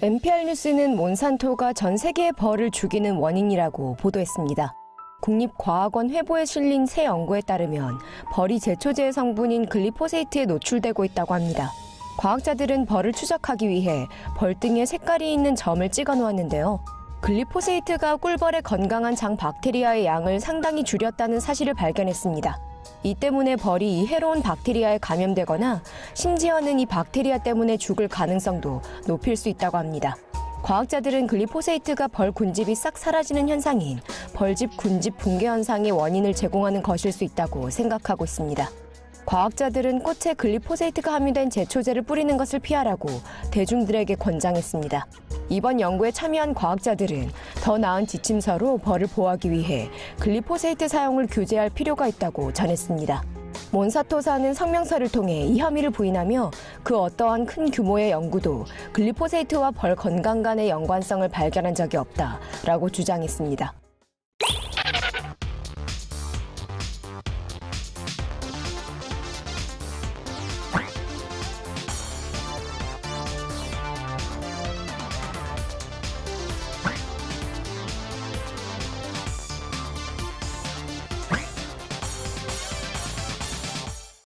NPR 뉴스는 몬산토가 전 세계의 벌을 죽이는 원인이라고 보도했습니다. 국립과학원 회보에 실린 새 연구에 따르면 벌이 제초제의 성분인 글리포세이트에 노출되고 있다고 합니다. 과학자들은 벌을 추적하기 위해 벌등에 색깔이 있는 점을 찍어 놓았는데요. 글리포세이트가 꿀벌의 건강한 장 박테리아의 양을 상당히 줄였다는 사실을 발견했습니다. 이 때문에 벌이 이 해로운 박테리아에 감염되거나 심지어는 이 박테리아 때문에 죽을 가능성도 높일 수 있다고 합니다. 과학자들은 글리포세이트가 벌 군집이 싹 사라지는 현상인 벌집 군집 붕괴 현상의 원인을 제공하는 것일 수 있다고 생각하고 있습니다. 과학자들은 꽃에 글리포세이트가 함유된 제초제를 뿌리는 것을 피하라고 대중들에게 권장했습니다. 이번 연구에 참여한 과학자들은 더 나은 지침서로 벌을 보호하기 위해 글리포세이트 사용을 규제할 필요가 있다고 전했습니다. 몬사토사는 성명서를 통해 이 혐의를 부인하며 그 어떠한 큰 규모의 연구도 글리포세이트와 벌 건강 간의 연관성을 발견한 적이 없다라고 주장했습니다.